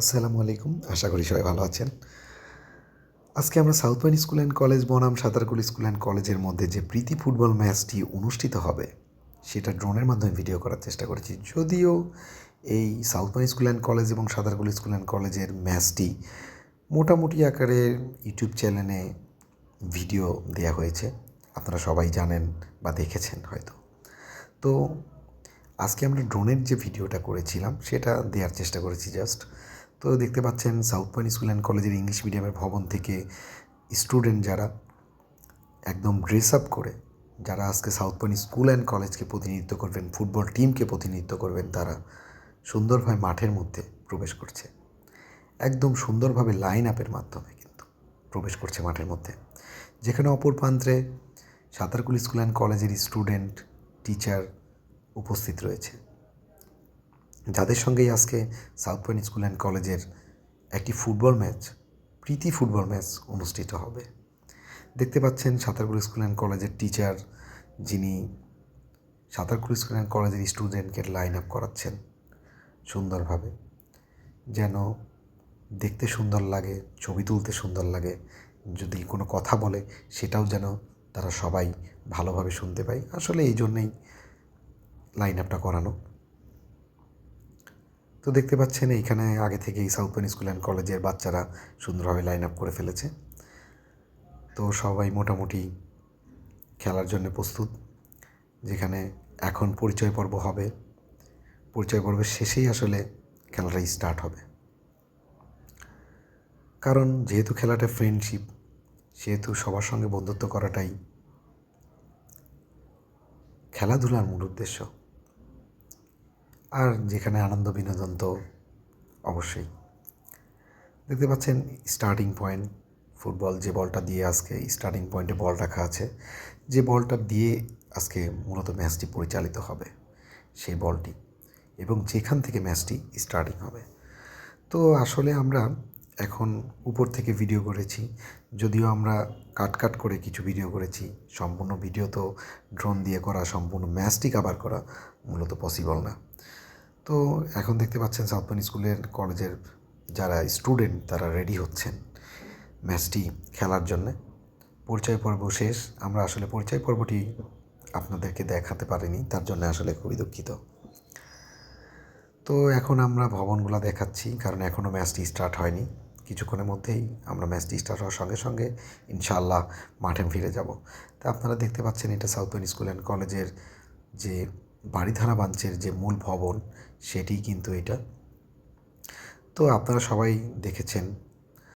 আসসালামু আলাইকুম, আশা করি সবাই ভালো আছেন। আজকে আমরা south point school and college, বনাম, সাঁতারকুল স্কুল অ্যান্ড কলেজের মধ্যে যে প্রীতি ফুটবল ম্যাচটি অনুষ্ঠিত হবে, সেটা ড্রোনের মাধ্যমে ভিডিও করার চেষ্টা করেছি। যদিও এই south point school and college এবং সাঁতারকুল স্কুল অ্যান্ড কলেজের ম্যাচটি মোটামুটি আকারে ইউটিউব চ্যানেলে ভিডিও দেওয়া হয়েছে, আপনারা সবাই জানেন বা দেখেছেন হয়তো। তো আজকে আমরা ড্রোনের যে ভিডিওটা করেছিলাম, সেটা দেওয়ার চেষ্টা করেছি জাস্ট। তো দেখতে পাচ্ছেন সাউথ পয়েন্ট স্কুল অ্যান্ড কলেজের ইংলিশ মিডিয়ামের ভবন থেকে স্টুডেন্ট যারা একদম ড্রেস আপ করে, যারা আজকে সাউথ পয়েন্ট স্কুল অ্যান্ড কলেজকে প্রতিনিধিত্ব করবেন ফুটবল টিমকে প্রতিনিধিত্ব করবেন, তারা সুন্দরভাবে মাঠের মধ্যে প্রবেশ করছে। একদম সুন্দরভাবে লাইন আপের মাধ্যমে কিন্তু প্রবেশ করছে মাঠের মধ্যে। যেখানে অপর প্রান্তে সাঁতারকুল স্কুল অ্যান্ড কলেজের স্টুডেন্ট টিচার উপস্থিত রয়েছে। যাদের সঙ্গেই আজকে সাউথ পয়েন্ট স্কুল অ্যান্ড কলেজের একটি ফুটবল ম্যাচ, প্রীতি ফুটবল ম্যাচ অনুষ্ঠিত হবে। দেখতে পাচ্ছেন সাঁতারকুল স্কুল অ্যান্ড কলেজের টিচার যিনি সাঁতারকুল স্কুল অ্যান্ড কলেজের স্টুডেন্টকে লাইন আপ করাচ্ছেন সুন্দরভাবে। যেন দেখতে সুন্দর লাগে, ছবি তুলতে সুন্দর লাগে, যদি কোনো কথা বলে, সেটাও যেন তারা সবাই ভালোভাবে শুনতে পায়। আসলে এই জন্যেই লাইন আপটা করানো। তো দেখতে পাচ্ছেন এইখানে আগে থেকেই সাউথ পয়েন্ট স্কুল অ্যান্ড কলেজের বাচ্চারা সুন্দরভাবে লাইন আপ করে ফেলেছে। তো সবাই মোটামুটি খেলার জন্য প্রস্তুত, যেখানে এখন পরিচয় পর্ব হবে। পরিচয় পর্বের শেষেই আসলে খেলাটা স্টার্ট হবে। কারণ যেহেতু খেলাটা ফ্রেন্ডশিপ সেহেতু সবার সঙ্গে বন্ধুত্ব করাটাই খেলাধুলার মূল উদ্দেশ্য। আর যেখানে আনন্দ বিনোদন তো অবশ্যই। দেখতে পাচ্ছেন স্টার্টিং পয়েন্ট ফুটবল যে বলটা দিয়ে আজকে স্টার্টিং পয়েন্টে বল রাখা আছে, যে বলটা দিয়ে আজকে মূলত ম্যাচটি পরিচালিত হবে সেই বলটি এবং যেখান থেকে ম্যাচটি স্টার্টিং হবে। তো আসলে আমরা এখন উপর থেকে ভিডিও করেছি, যদিও আমরা কাট কাট করে কিছু ভিডিও করেছি, সম্পূর্ণ ভিডিও তো ড্রোন দিয়ে করা, সম্পূর্ণ ম্যাচটি কাভার করা মূলত পসিবল না। তো এখন দেখতে পাচ্ছেন সাউথ পয়েন্ট স্কুলের কলেজের যারা স্টুডেন্ট, তারা রেডি হচ্ছেন ম্যাচটি খেলার জন্যে। পরিচয় পর্ব শেষ। আমরা আসলে পরিচয় পর্বটি আপনাদেরকে দেখাতে পারিনি, তার জন্য আসলে খুবই দুঃখিত। তো এখন আমরা ভবনগুলো দেখাচ্ছি, কারণ এখনও ম্যাচটি স্টার্ট হয়নি। কিছুক্ষণের মধ্যেই আমরা ম্যাচটি স্টার্ট হওয়ার সঙ্গে সঙ্গে ইনশাআল্লাহ মাঠে ফিরে যাব। তা আপনারা দেখতে পাচ্ছেন এটা সাউথ স্কুল অ্যান্ড কলেজের যে বাড়িধারা বাঞ্চের যে মূল ভবন সেটি কিন্তু এটা। তো আপনারা সবাই দেখেছেন